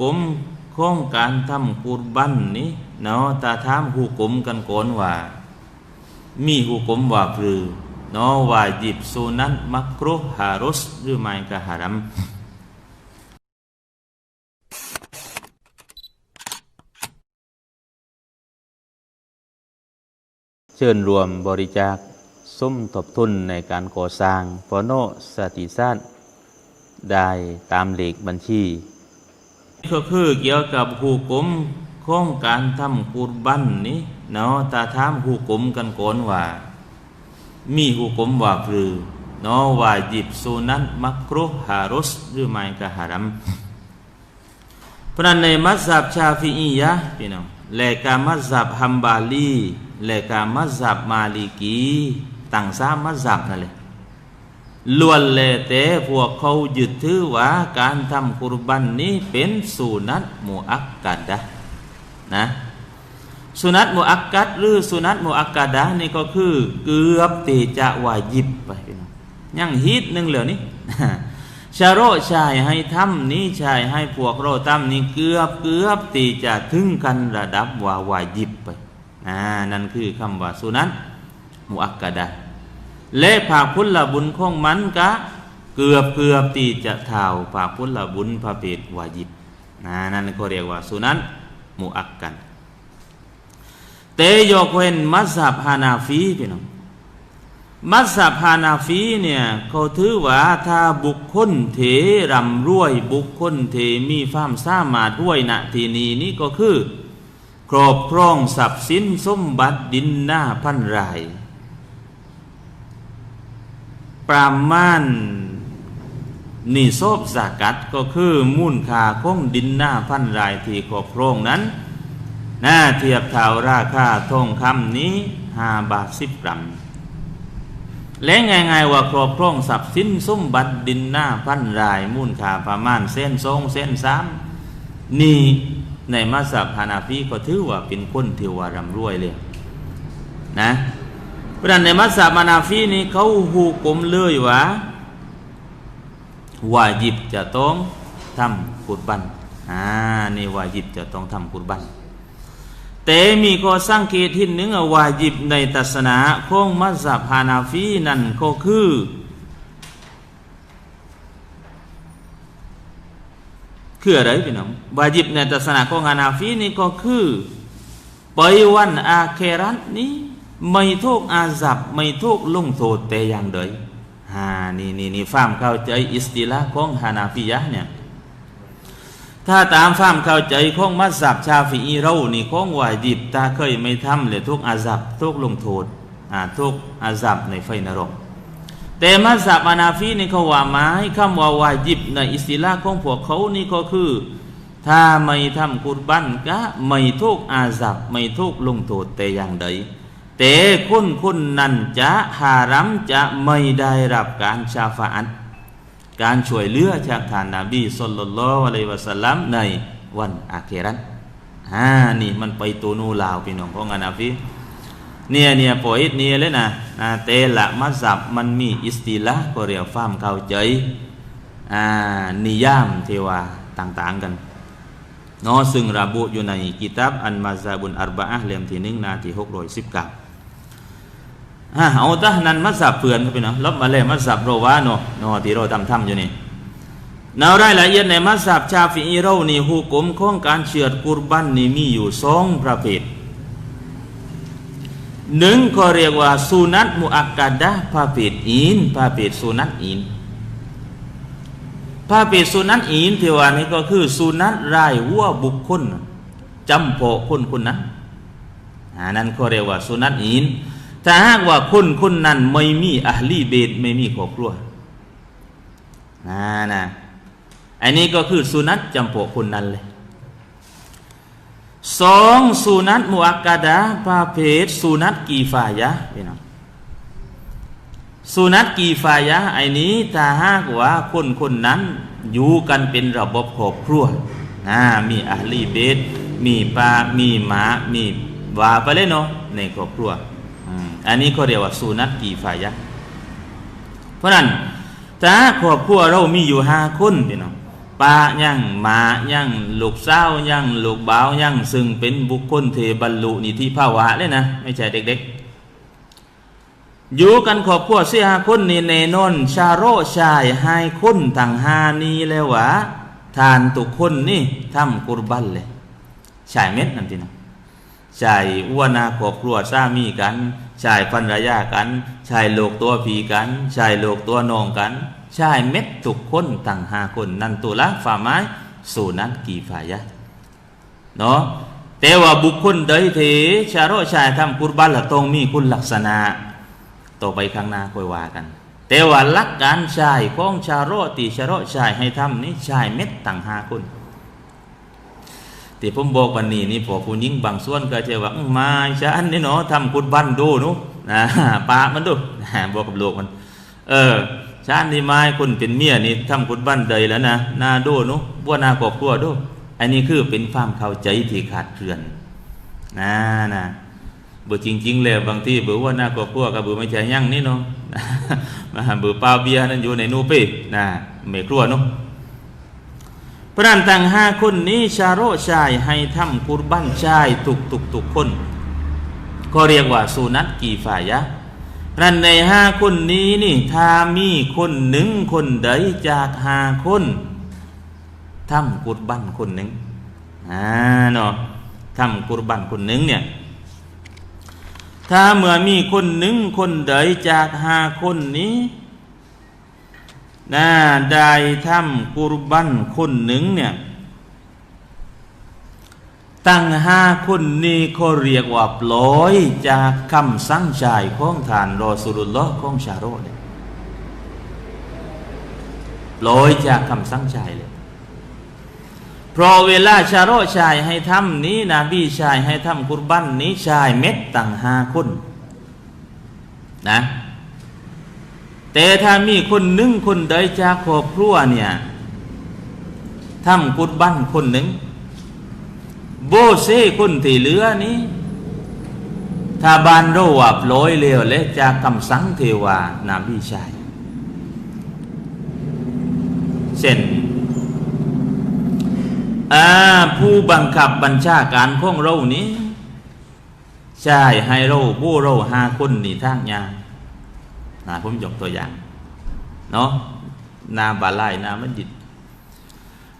กมของการทำกุรบันนี้เนาะตาถามหูกมกันก่อนว่า มีหูกมว่าคือเนาะว่าจิบสุนัตมักรุฮารุสหรือไม่ก็ฮารัมเชิญรวมบริจาคสมทบทุนในการก่อสร้างปโนสติสานได้ตามเลขบัญชี ก็คือเกี่ยวกับหูกลมของการทำกุรบันนี้เนาะตาถามหูกลมกันก่อนว่า มีหูกลมว่าคือเนาะว่าจิบสุนัตมักรุฮารุสหรือไม่ก็ฮารัมเพราะนั้นในมัสยิดชาฟีอียะพี่น้องและการมัสยิดฮัมบาลีและการมัสยิดมาลิกีต่างสามมัสยิดนั่นแหละ ล้วนแล้วแต่พวกเขายึดถือว่าการทำกุรบันนี้เป็นสุนัตมุอักกัดะนะสุนัตมุอักกัดหรือสุนัตมุอักกัดะนี่ก็คือเกือบที่จะวายิบไปพี่น้องยังฮิตหนึ่งเหลือนี่ชาโรชายให้ทำนี้ชายให้พวกเราทำนี้เกือบเกือบตีจะถึงกันระดับว่าวายิบไปอ่านั่นคือคำว่าสุนัตมุอักกะดะ และภาคพุทธบุญของมันกะ เกือบเกือบตีจะเท่าภาคพุทธบุญพระเภทวายิบนะนั่นก็เรียกว่าสุนัตมุอักกันเตยกเว้นมัสยิดฮานาฟีพี่น้องมัสยิดฮานาฟีเนี่ยเขาถือว่าถ้าบุคคลเถรำรวย บุคคลเถมีความสามารถด้วยณที่นี้นี่ก็คือ ครอบครองทรัพย์สินสมบัติดินหน้าพันราย ประมาณนิโซบสากัดก็คือมูลค่าของดินหน้าพันรายที่ครอบครองนั้น หน่าเทียบเท่าราคาทองคำนี้ห้าบาทสิบกรัม และง่ายๆว่าครอบครองทรัพย์สินสมบัติดินหน้าพันราย มูลค่าประมาณเส้นสองเส้นสามนี่ในมัสยิดฮานาฟีก็ถือว่าเป็นคนที่ว่าร่ำรวยเลยนะ เพราะนั้นในมัสยิดฮานาฟีนี่เขาหูกลมเลยว่าวาจิบจะต้องทำกุรบันอ่านี่วาจิบจะต้องทำกุรบันแต่มีข้อสังเกตที่หนึ่งวาจิบในตัสนาของมัสยิดฮานาฟีนั่นก็คือคืออะไรพี่น้องวาจิบในตัสนาของฮานาฟีนี่ก็คือไปวันอาเครัตนี้ ไม่ทุกอาซับไม่ทุกลงโทษแต่อย่างใดฮานี่นี่นี่ฟามเข้าใจอิสติลาของฮานาฟียะเนี่ยถ้าตามความเข้าใจของมัสยิดชาฟีอีเรานี่ของวาจิบตาเคยไม่ทำเลยทุกอาซับทุกลงโทษอ่าทุกอาซับในไฟนรกแต่มัสยิดอานาฟีนี่เขาว่าหมายคำว่าวาจิบในอิสติลาของพวกเขานี่ก็คือ ถ้าไม่ทำกุรบันก็ไม่ทุกอาซับไม่ทุกลงโทษแต่อย่างใด แต่คนคนนั้นจะหารัมจะไม่ได้รับการชาฟาอัตการช่วยเหลือจากท่านนาบีสุลต่านละอะลัยวะสัลลัมในวันอาเครัตอ่านี่มันไปตัวนูลาวพี่น้องของอานาฟีเนี่ยเนี่ยปอยเนี่ยเลยนะนะเตละมัสยิดมันมีอิสติละก็เรียกฟามเข้าใจอ่านิยามเทวาต่างๆกันเนาะซึ่งระบุอยู่ในกิตับอันมาซาบุนอัรบะอ์เล่มที่หนึ่งหนาที่หกร้อยสิบเก้า อ่าเอาตะนันมัสยิดเพื่อนครับพี่น้องลบมาเลยมัสยิดโรวาโนโนที่เราทำทำอยู่นี่แนวรายละเอียดในมัสยิดชาฟีอีเรานี่หุกมของการเชือดกุรบันนี่มีอยู่สองประเภทหนึ่งก็เรียกว่าสุนัตมุอักกาดะประเภทอินประเภทสุนัตอินประเภทสุนัตอินที่ว่านี้ก็คือสุนัตรายหัวบุคคลจำเพาะคนคนนั้นนั่นก็เรียกว่าสุนัตอิน ถ้าหากว่าคนคนนั้นไม่มีอัลลีเบตไม่มีครอบครัวนะนะอันนี้ก็คือสุนัตจำพวกคนนั้นเลยสองสุนัตมุอักกาดะประเภทสุนัตกีฟายะพี่น้องสุนัตกีฟายะไอ้นี้ถ้าหากว่าคนคนนั้นอยู่กันเป็นระบบครอบครัวนะมีอัลลีเบตมีปลามีหมามีวาไปเลยเนาะในครอบครัว อันนี้เขาเรียกว่าสุนัตกีฟายะเพราะนั้นถ้าครอบครัวเรามีอยู่ห้าคนพี่น้องป้ายังหมายังลูกสาวยังลูกบ่าวยังซึ่งเป็นบุคคลเทบรรลุนิธิภาวะเลยนะไม่ใช่เด็กๆ อยู่กันครอบครัวเสียห้าคนนี่เนนนชาโรชายห้าคนต่างหานีแล้ววะทานตุกคนนี่ทำกุรบันเลยชายเม็ดนั่นทีนะ ชายอ้วนาครอบครัวสามีกันชายภรรยากันชายโลกตัวผีกันชายโลกตัวนองกันชายเม็ดตุกคนต่างหาคนนั่นตัวละฝ่าไม้สู่นั้นกี่ฝ่ายะเนาะแต่ว่าบุคคลใดเถชาโรชายทำกุรบันละต้องมีคุณลักษณะต่อไปข้างหน้าค่อยว่ากัน แต่ว่าลักการชายของชาโรติชาโรชายให้ทำนี่ชายเม็ดต่างหาคน ที่ผมบอกวันนี้นี่พอผู้หญิงบางส่วนก็จะว่าอื้อมาฉันนี่เนาะทำกุดบันดูนุนะปามันดูนะบอกกับโลกมัน เออฉันนี่ไม้คนเป็นเมียนี่ทำกุดบันใดแล้วนะนาดูนุบัวนาครอบครัวดูอันนี้คือเป็นความเข้าใจที่ขาดเคลื่อนนะนะบ่จริงๆเลยบางที่เบื่อว่าหน้าครอบครัวกับเบื่อไม่ใช่ยั่งนี่เนาะเบื่อเปล่าเบียร์นั่นอยู่ในนูป้นะไม่ครัวเนาะ พระนันต่างห้าคนนี้ชาโรชายให้ทำกุรบันชายตุกตุกตุกคน ก็เรียกว่าสุนัตกีฝ่ายะรันในห้าคนนี้นี่ถ้ามีคนหนึ่งคนใดจากห้าคนทำกุรบันคนหนึ่งอ่าเนาะทำกุรบันคนหนึ่งเนี่ยถ้าเมื่อมีคนหนึ่งคนใดจากห้าคนนี้ น่าได้ทำกุรบันคนหนึ่งเนี่ย ตั้งห้าคนนี้เขาเรียกว่าปล่อยจากคำสั่งใจของฐานรอสุรุลลอของชาโรเลยปล่อยจากคำสั่งใจเลย เพราะเวลาชาโรชายให้ทำนี้นบีชายให้ทำกุรบันนี้ชายเม็ดต่างห้าคนนะ แต่ถ้ามีคนหนึ่งคนใดจากครอบครัวเนี่ยทำกุรบันคนหนึ่งโบเซ่คนที่เหลือนี้ ถ้าบานโรวับลอยเลวและจากคำสั่งเทวานาบีชายเช่นผู้บังคับบัญชาการของเรานี้ใช่ให้เราผู้เราหาคนนี่ทางยาง นะผมยกตัวอย่างเนาะนาบาลายนามันดิด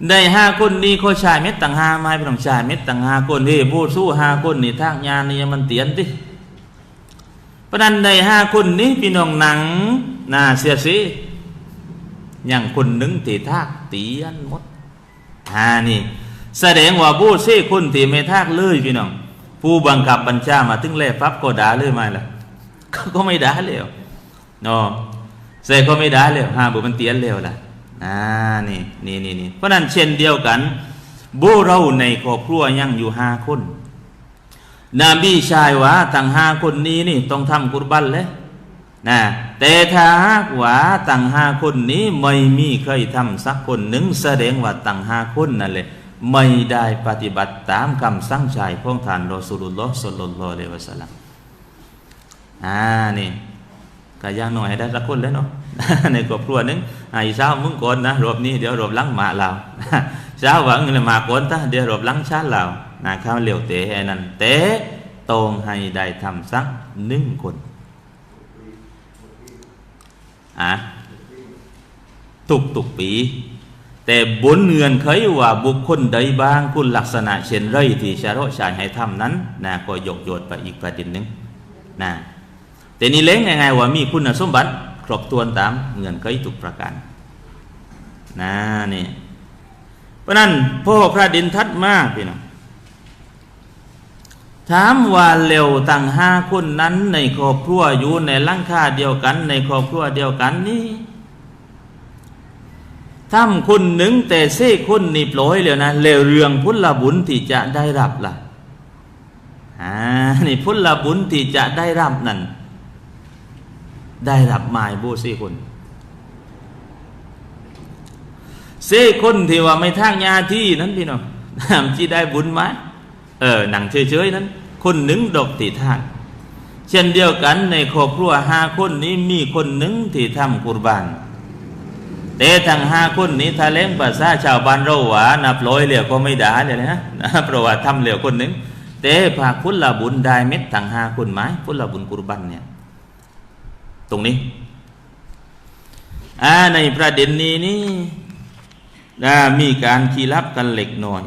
ได้ห้าคนนี้เขาชายเม็ดต่างหาไม่เป็นต้องชายเม็ดต่างหาคนที่ผู้สู้ห้าคนนี่ทางยานนี่มันเตียนติเพระนั้นในห้าคนนี้พี่น้องหนังนาเสียสิอย่างคนหนึ่งตีทากเตียนมดอ่านี่แสดงว่าผู้ซี่คนที่ไม่ทากเลยพี่น้อง ผู้บังคับบัญชามาถึงแล่ปั๊บก็ด่าเลยไหมล่ะก็ไม่ด่าเลย เนาะเสก็ไม่ได่าเลยฮะบุมันเตียนเร็วล่ะอ่านี่นี่นี่นี่เพราะนั้นเช่นเดียวกันบูเราในครอบครัวยังอยู่ห้าคนนบีชายว่าตั้งห้าคนนี้นี่ต้องทำกุรบันเลยนะแต่ถ้าหากว่าตั้งห้าคนนี้ไม่มีใครทำสักคนหนึ่งแสดงว่าตั้งห้าคนนั่นเลยไม่ได้ปฏิบัติตามคำสั่งชายของท่านรอสุลลอฮ์สุลลัลลอฮุอะลัยฮิวะสัลลัมอ่านี่ ก็ย่างหน่อยได้สักคนแล้วเนาะในครอบครัวนึงไอ้เช้ามึงก่อนนะรอบนี้เดี๋ยวรอบลังมาเราเช้าว่าเงินมาก่อนตาเดี๋ยวรอบลังชาเรานะข้าวเหลียวเตะนั่นเตะตรงให้ได้ทำสักหนึ่งคนอะตุกตุกปี แต่บนเงื่อนเคยว่าบุคคลใดบางคุณลักษณะเช่นไรที่ชาโรชายให้ทำนั้นนะก็ยกโยนไปอีกประเด็นหนึ่งนะ แต่นี่เล้งยังไงว่ามีคุณสมบัติครบถ้วนตามเงื่อนไขทุกประการนะนี่เพราะนั้นพ่อพระดินทัดมาพี่น้องถามว่าเร็วตั้งห้าคนนั้น ในครอบครัวอยู่ในร่างคาเดียวกัน ในครอบครัวเดียวกันนี่ทำคนหนึ่งแต่เซ่คนนี่ปล่อยเลยนะเลวเรื่องพุทธบุญที่จะได้รับล่ะอ่านี่พุทธบุญที่จะได้รับนั่น ได้รับหมายบูซี่คนเซ่คนที่ว่าไม่ทางยาที่นั้นพี่น้องที่ได้บุญไหมเออหนังเฉยๆนั้น คนหนึ่งดอกตีทางเช่นเดียวกันในครอบครัวห้าคนนี้มีคนหนึ่งที่ทำกุรบานแต่ทั้งห้าคนนี้ถ้าเล่งภาษาชาวบ้านเราหวานับร้อยเหลียวก็ไม่ด่าเลยนะเพราะว่าทำเหลียวคนหนึ่งแต่ภาคพุทธบุญได้เม็ดทั้งห้าคนไหมพุทธบุญกุรบันเนี่ย ตรงนี้อ่าในประเด็นนี้นี่มีการคีรับกันเล็กน้อย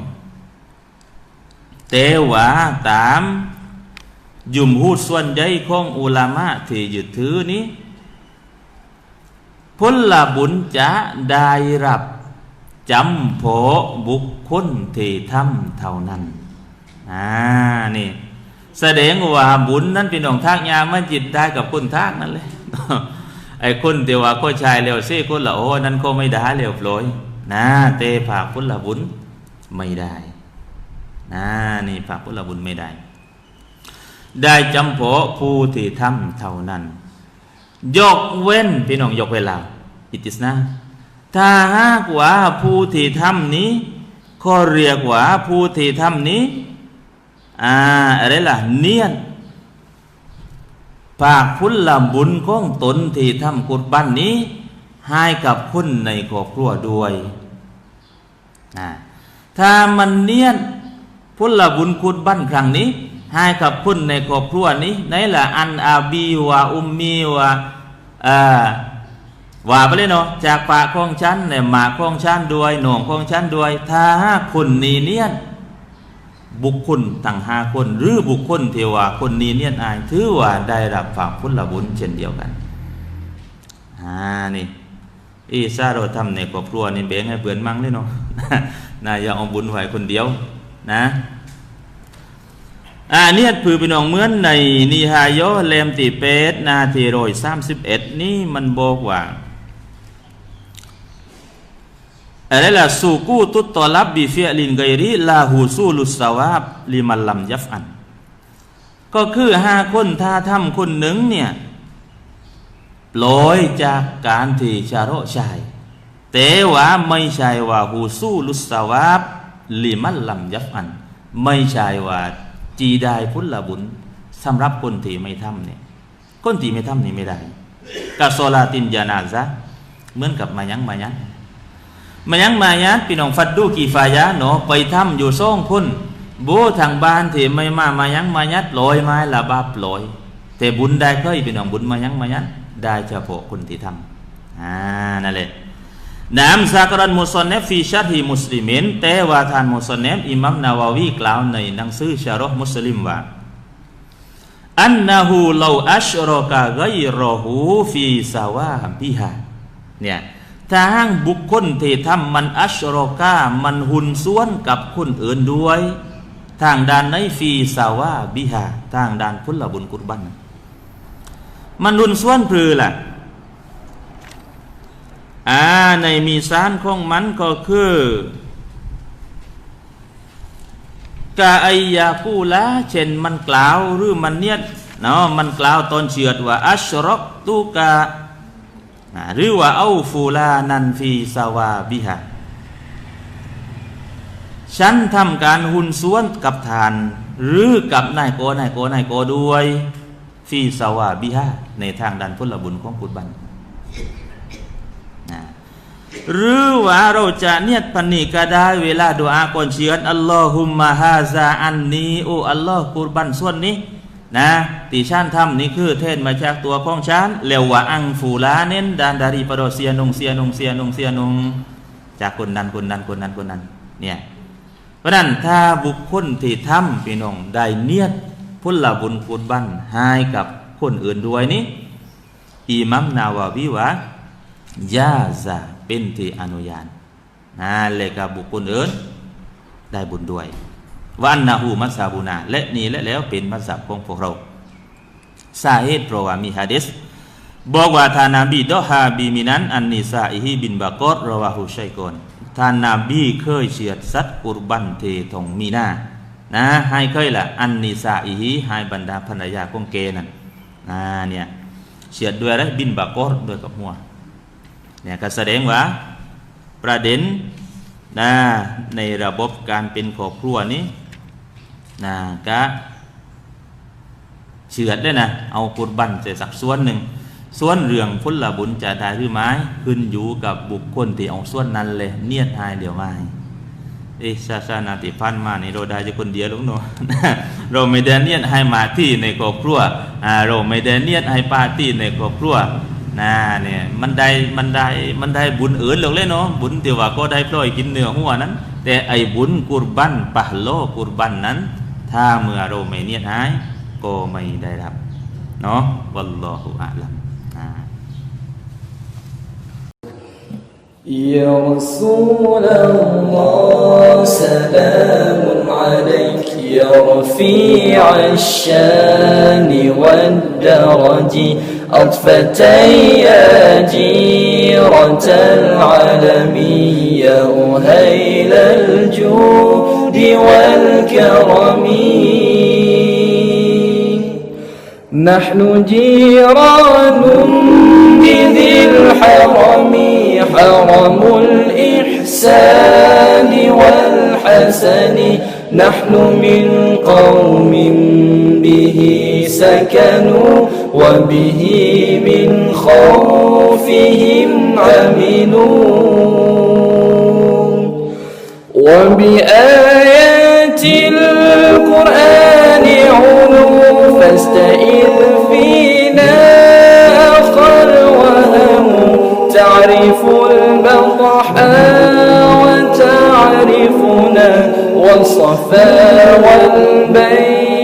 แต่ว่าตามยุมหูดส่วนใหญ่ของอุลามะที่ยึดถือนี้ผลบุญจะได้รับจำโผบุคคลที่ทำเท่านั้นอ่านี่ แสดงว่าบุญนั้นเป็นของทางยามันจิตได้กับคนทางนั่นเลย ไอ้คนเดียวว่าก็ชายเร็วซี่คนละโอ้นั่นก็ไม่ได้เร็วโปรยนะเตผากพุทธบุญไม่ได้นะนี่ผากพุทธบุญไม่ได้ ได้จำเพาะผู้ที่ทำเท่านั้น ยกเว้นพี่น้องยกเวลาอิติสนะถ้าหากว่าผู้ที่ทำนี้ก็เรียกว่าผู้ที่ทำนี้อ่าอะไรล่ะเนียน ภาคพุทธบุญของตนที่ทำกุศบันนี้ ให้กับคุณในครอบครัวด้วยถ้ามันเนียนพุทธบุญกุศบันครั้งนี้ ให้กับคุณในครอบครัวนี้ไหนละอันอาบีวาอุมมีวาอ่าว่าไปเลยเนาะจากปากของฉันเนี่ยหมาของฉันด้วยหน่วงของฉันด้วย ถ้าคุณนีเนียน บุคคลทั้งห้าคน หรือบุคคลเทวาคนนี้เนี่ยอายถือว่าได้รับฝากพุทธบุญเช่นเดียวกันอ่านี่อีซาเราทำในครอบครัวนี่เบงให้เพื่อนมั่งเลยเนาะนายอย่าเอาบุญไว้คนเดียวนะอ่าเนี่ยผือพี่น้องเหมือนในนิฮายโยเลมติเปตนาทีโรยสามสิบเอ็ดนี่มันบอกว่า อะไรล่ะสูกูตุตตอลับบิฟิอลินไกรีลาหูสูลุสวาบลิมันลัมยัฟอัน ก็คือห้าคนท่าทำคนหนึ่งเนี่ยลอยจากการที่ชาโรชายแต่ว่าไม่ใช่ว่าหูสูลุสวาบลิมันลัมยัฟอัน ไม่ใช่ว่าจีได้พุทธบุญสำหรับคนที่ไม่ทำเนี่ยคนที่ไม่ทำนี่ไม่ได้กับโซลาตินยานาซะเหมือนกับมายังมายัง มายังมายัดพี่น้องฟัดดูกี่ฟายะเนาะไปทำอยู่ซ่องคนโบทางบ้านที่ไม่มามายังมายัดลอยไม้ละบาปลอย แต่บุญได้เคยพี่น้องบุญมายังมายัดได้เฉพาะคนที่ทำอ่านั่นแหละนามซากรันมุสนเนฟีชัดฮีมุสลิมินแต่ว่าทานมุสนเนฟอิมามนาวาวีกล่าวในหนังสือชารอห์มุสลิมว่าอันนะฮูเลาอัชรอกะไกรอฮูฟีสาวาบิฮาเนี่ย ถ้าห้างบุคคลที่ทำมันอัชรอกามันหุนส่วนกับคนอื่นด้วย ทางด้านในฟีสาวาบิฮาทางด้านพุทธบุญกุรบัน มันหุนส่วนคือล่ะอ่าในมีสารของมันก็คือกาไอยากูละเช่นมันกล่าวหรือมันเนียดเนาะมันกล่าวตอนเฉือดว่าอัชรอกตุกา หรือว่าเอาฟูลานันฟีสาวาบิฮะฉันทำการหุนส่วนกับทาน หรือกับนายโกนายโกนายโกด้วยฟีสาวาบิฮะในทางดันพุทธบุญของกุบันหรือว่าเราจะเนียดพันนีก็ได้เวลาดูอาก่อนเชียนอัลลอฮุมมะฮาซาอันนี้โออัลลอฮ์กุรบันส่วนนี้ นะตีชานทำนี่คือเทศมาจากตัวของชานเลวว่าอังฟูลาเน้นดานดารีปรโดเซียนงเซียนงเซียนงเซียนงจากคนนั้นคนนั้นคนนั้นคนนั้นเนี่ยเพราะนั้นถ้าบุคคลที่ทำพี่น้องได้เนียดพุทธบุญกุรบันให้กับคนอื่นด้วยนี้อิมัมนาวาวิวะยาซาเป็นที่อนุญาตนะเลยกับบุคคลอื่นได้บุญด้วย วันนาหูมัสซาบูนา และนี่และแล้วเป็นมัสซับของพวกเราสาเหตุเพราะว่ามีฮะดิษบอกว่าท่านนาบีดอฮาบีมินันอันนิซาอิฮิบินบากอรรวาหุชัยกอนท่านนาบีเคยเฉียดสัตว์กุรบันเททงมีนานะให้เคยละอันนิซาอิฮิให้บรรดาภรรยาของเกนั่นนะเนี่ยเฉียดด้วยอะไรบินบากอรด้วยกับหัวเนี่ยก็แสดงว่าประเด็นนะในระบบการเป็นครอบครัวนี้ นะก็เฉือดได้นะเอากุรบันเสียสักส่วนหนึ่งส่วนเรื่องผลบุญจะได้หรือไม่ขึ้นอยู่กับบุคคลที่เอาส่วนนั้นเลยเนียดหายเดี๋ยวไม่เอะชาชานาติพันมาในเราได้จะคนเดียวหรอกเนาะเราไม่ได้เนียดให้มาที่ในครอบครัวเราไม่ได้เนียดให้ปาร์ตี้ในครอบครัวนะเนี่ยมันได้มันได้มันได้บุญเอิญหรอกเลยเนาะบุญที่ว่าก็ได้พลอยกินเนื้อหัวนั้น แต่ไอ้บุญกุรบันปะโลกุรบันนั้น ถ้าเมื่อเราไม่เนียดหายก็ไม่ได้รับเนาะวัลลอฮุอาลัมอ่า يا رسول الله سلام عليك يا رفيع الشان والدرج أطفة يا جيرة العالم يا أهيل الجود والكرم. نحن جيران بذي الحرم حرم الإحسان والحسن. نحن من قوم به سكنوا وبه من خوفهم عملوا. وبآيات القرآن علو فاستئذ فينا أخر وهم. تعرف البطحاء وتعرفنا والصفا والبين.